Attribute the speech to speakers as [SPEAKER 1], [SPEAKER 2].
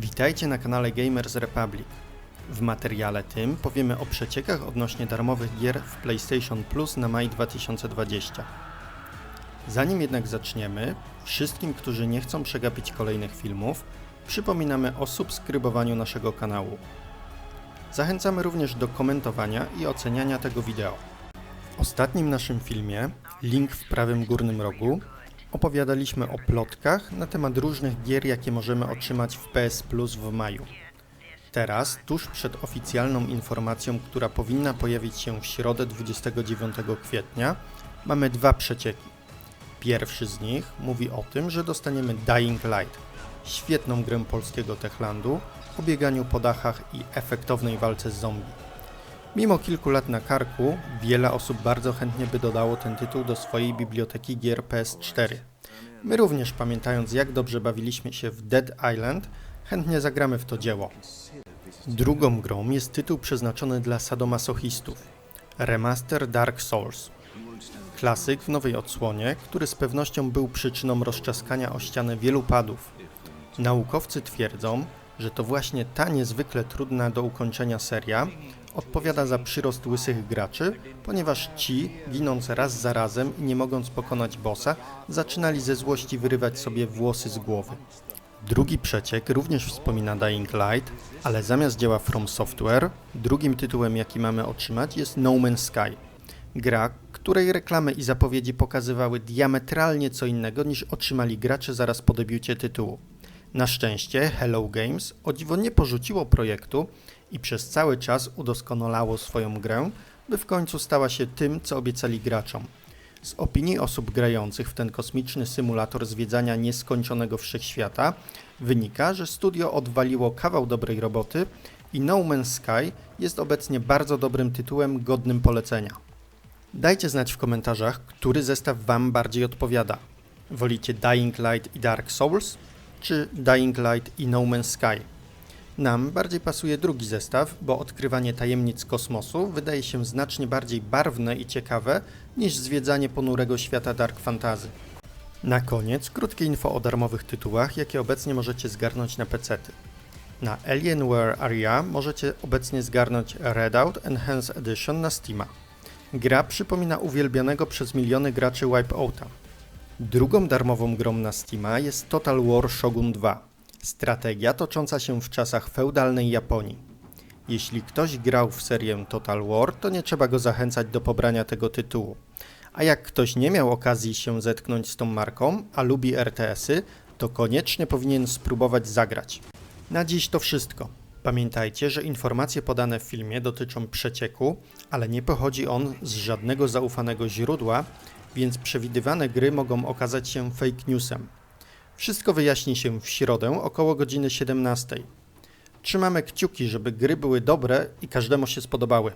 [SPEAKER 1] Witajcie na kanale Gamers Republic. W materiale tym powiemy o przeciekach odnośnie darmowych gier w PlayStation Plus na maj 2020. Zanim jednak zaczniemy, wszystkim, którzy nie chcą przegapić kolejnych filmów, przypominamy o subskrybowaniu naszego kanału. Zachęcamy również do komentowania i oceniania tego wideo. W ostatnim naszym filmie, link w prawym górnym rogu, opowiadaliśmy o plotkach na temat różnych gier, jakie możemy otrzymać w PS Plus w maju. Teraz, tuż przed oficjalną informacją, która powinna pojawić się w środę 29 kwietnia, mamy dwa przecieki. Pierwszy z nich mówi o tym, że dostaniemy Dying Light, świetną grę polskiego Techlandu o bieganiu po dachach i efektownej walce z zombie. Mimo kilku lat na karku, wiele osób bardzo chętnie by dodało ten tytuł do swojej biblioteki gier PS4. My również, pamiętając jak dobrze bawiliśmy się w Dead Island, chętnie zagramy w to dzieło. Drugą grą jest tytuł przeznaczony dla sadomasochistów Remaster Dark Souls. Klasyk w nowej odsłonie, który z pewnością był przyczyną rozczaskania o ścianę wielu padów. Naukowcy twierdzą, że to właśnie ta niezwykle trudna do ukończenia seria odpowiada za przyrost łysych graczy, ponieważ ci, ginąc raz za razem i nie mogąc pokonać bossa, zaczynali ze złości wyrywać sobie włosy z głowy. Drugi przeciek również wspomina Dying Light, ale zamiast dzieła From Software, drugim tytułem jaki mamy otrzymać jest No Man's Sky. Gra, której reklamy i zapowiedzi pokazywały diametralnie co innego niż otrzymali gracze zaraz po debiucie tytułu. Na szczęście Hello Games o dziwo nie porzuciło projektu i przez cały czas udoskonalało swoją grę, by w końcu stała się tym, co obiecali graczom. Z opinii osób grających w ten kosmiczny symulator zwiedzania nieskończonego wszechświata wynika, że studio odwaliło kawał dobrej roboty i No Man's Sky jest obecnie bardzo dobrym tytułem godnym polecenia. Dajcie znać w komentarzach, który zestaw Wam bardziej odpowiada. Wolicie Dying Light i Dark Souls, czy Dying Light i No Man's Sky? Nam bardziej pasuje drugi zestaw, bo odkrywanie tajemnic kosmosu wydaje się znacznie bardziej barwne i ciekawe niż zwiedzanie ponurego świata dark fantasy. Na koniec krótkie info o darmowych tytułach, jakie obecnie możecie zgarnąć na PC-ty. Na Alienware Area możecie obecnie zgarnąć Redout Enhanced Edition na Steama. Gra przypomina uwielbianego przez miliony graczy Wipeouta. Drugą darmową grą na Steama jest Total War Shogun 2. Strategia tocząca się w czasach feudalnej Japonii. Jeśli ktoś grał w serię Total War, to nie trzeba go zachęcać do pobrania tego tytułu. A jak ktoś nie miał okazji się zetknąć z tą marką, a lubi RTS-y, to koniecznie powinien spróbować zagrać. Na dziś to wszystko. Pamiętajcie, że informacje podane w filmie dotyczą przecieku, ale nie pochodzi on z żadnego zaufanego źródła, więc przewidywane gry mogą okazać się fake newsem. Wszystko wyjaśni się w środę około godziny 17. Trzymamy kciuki, żeby gry były dobre i każdemu się spodobały.